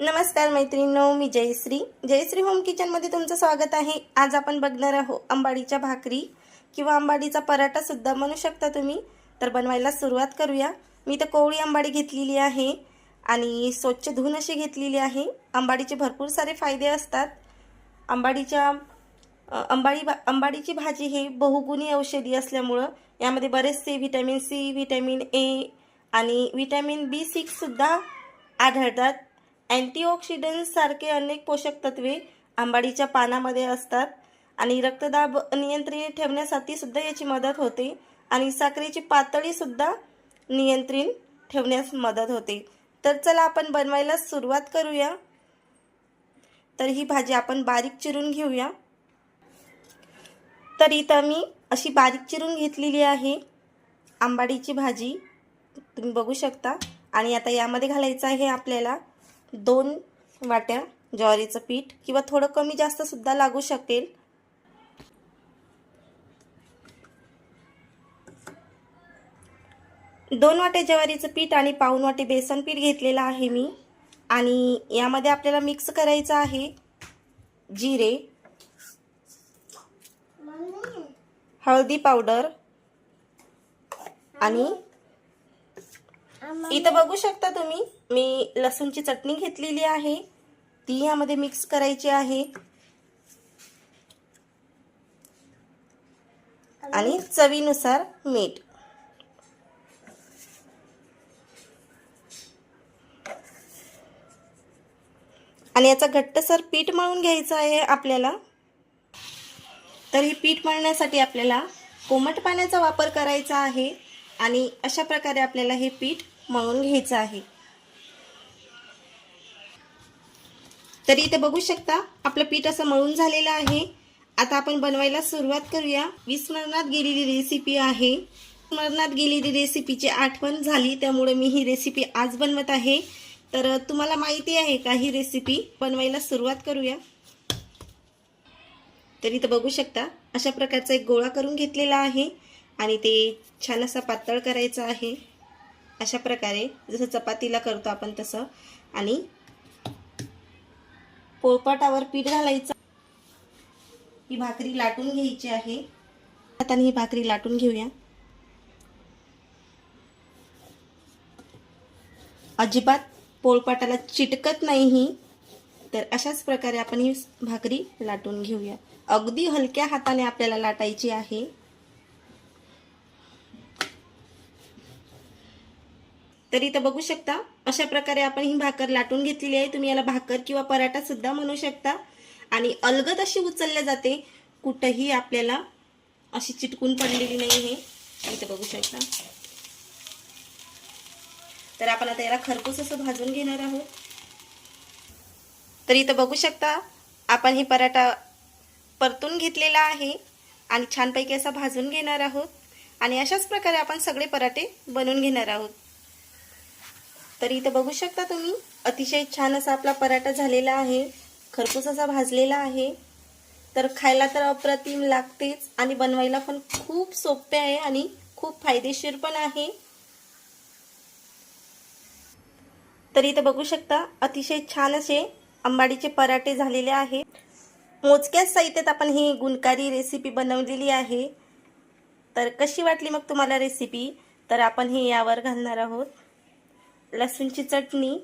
नमस्कार मैत्रिणींनो मी जयश्री. जयश्री होम किचनमध्ये तुमचं स्वागत आहे. आज आपण बघणार आहोत अंबाडीच्या भाकरी किंवा अंबाडीचा पराठा सुद्धा म्हणू शकता तुम्ही. तर बनवायला सुरुवात करूया. मी तर कोवळी अंबाडी घेतलेली आहे आणि स्वच्छ धुवून अशी घेतलेली आहे. अंबाडीचे भरपूर सारे फायदे असतात. अंबाडीच्या अंबाडी भा अंबाडीची भाजी हे बहुगुणी औषधी असल्यामुळं यामध्ये बरेचसे व्हिटॅमिन सी व्हिटॅमिन ए आणि व्हिटॅमिन बी सिक्ससुद्धा आढळतात. अँटीऑक्सिडंटसारखे अनेक पोषक तत्वे आंबाडीच्या पानामध्ये असतात आणि रक्तदाब नियंत्रित ठेवण्यासाठी सुद्धा याची मदत होते आणि साखरेची पातळीसुद्धा नियंत्रित ठेवण्यास मदत होते. तर चला आपण बनवायला सुरुवात करूया. तर ही भाजी आपण बारीक चिरून घेऊया. तर इथं मी अशी बारीक चिरून घेतलेली आहे आंबाडीची भाजी. तुम्ही बघू शकता. आणि आता यामध्ये घालायचं आहे आपल्याला दोन वाट्या ज्वारीचं पीठ किंवा थोडं कमी जास्त सुद्धा लागू शकेल. दोन वाटे ज्वारीचं पीठ आणि पाऊन वाटे बेसन पीठ घेतलेलं आहे मी. आणि यामध्ये आपल्याला मिक्स करायचं आहे जिरे हळदी पावडर आणि इथं बघू शकता तुम्ही मी लसूणची चटणी घेतलेली आहे. ती यामध्ये मिक्स करायची आहे. आणि चवीनुसार मीठ. आणि याचा घट्टसर पीठ मळून घ्यायचं आहे आपल्याला. तर हे पीठ मळण्यासाठी आपल्याला कोमट पाण्याचा वापर करायचा आहे. आणि अशा प्रकारे आपल्याला हे पीठ मळून घ्यायचं आहे. तर इथे बघू शकता आपलं पीठ असं मळून झालेलं आहे. आता आपण बनवायला सुरुवात करूया. विस्मरणात गेलेली रेसिपी आहे. विस्मरणात गेलेली रेसिपीची आठवण झाली त्यामुळे मी ही रेसिपी आज बनवत आहे. तर तुम्हाला माहिती आहे का ही रेसिपी बनवायला सुरुवात करूया. तर इथं बघू शकता अशा प्रकारचा एक गोळा करून घेतलेला आहे. आणि ते छान असा पातळ करायचा आहे. अशा प्रकारे जसं चपातीला करतो आपण तसं. आणि पोळपाटावर पीठ घालायचं. ही भाकरी लाटून घ्यायची आहे. आता ही भाकरी लाटून घेऊया. अजिबात पोळपाटाला चिटकत नाही ही. तर अशाच प्रकारे आपण ही भाकरी लाटून घेऊया. अगदी हलक्या हाताने आपल्याला लाटायची आहे. तर इथं बघू शकता. अशा प्रकारे आपण ही भाकर लाटून घेतलेली आहे. तुम्ही याला भाकर किंवा पराठा सुद्धा म्हणू शकता. आणि अलगद अशी उचलल्या जाते. कुठंही आपल्याला अशी चिटकून पडलेली नाही हे इथं बघू शकता. तर आपण आता याला खरपूस असं भाजून घेणार आहोत. तर इथं बघू शकता आपण हे पराठा परतून घेतलेला आहे. आणि छानपैकी असा भाजून घेणार आहोत. आणि अशाच प्रकारे आपण सगळे पराठे बनवून घेणार आहोत. तर इथं बघू शकता तुम्ही अतिशय छान असा आपला पराठा झालेला आहे खरपूस असा भाजलेला आहे. तर खायला तर अप्रतिम लागतेच आणि बनवायला पण खूप सोपे आहे आणि खूप फायदेशीर पण आहे. तर इथं बघू शकता अतिशय छान असे आंबाडीचे पराठे झालेले आहे. मोजक्याच साहित्यात आपण ही गुणकारी रेसिपी बनवलेली आहे. तर कशी वाटली मग तुम्हाला रेसिपी तर आपण ही यावर घालणार आहोत. लसूणची चटणी.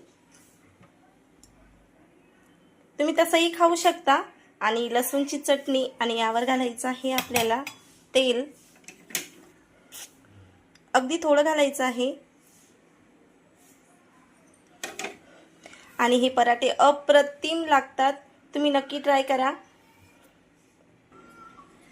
तुम्ही तसंही खाऊ शकता. आणि लसूणची चटणी आणि यावर घालायचं आहे आपल्याला तेल. अगदी थोडं घालायचं आहे. आणि हे पराठे अप्रतिम लागतात. तुम्ही नक्की ट्राय करा.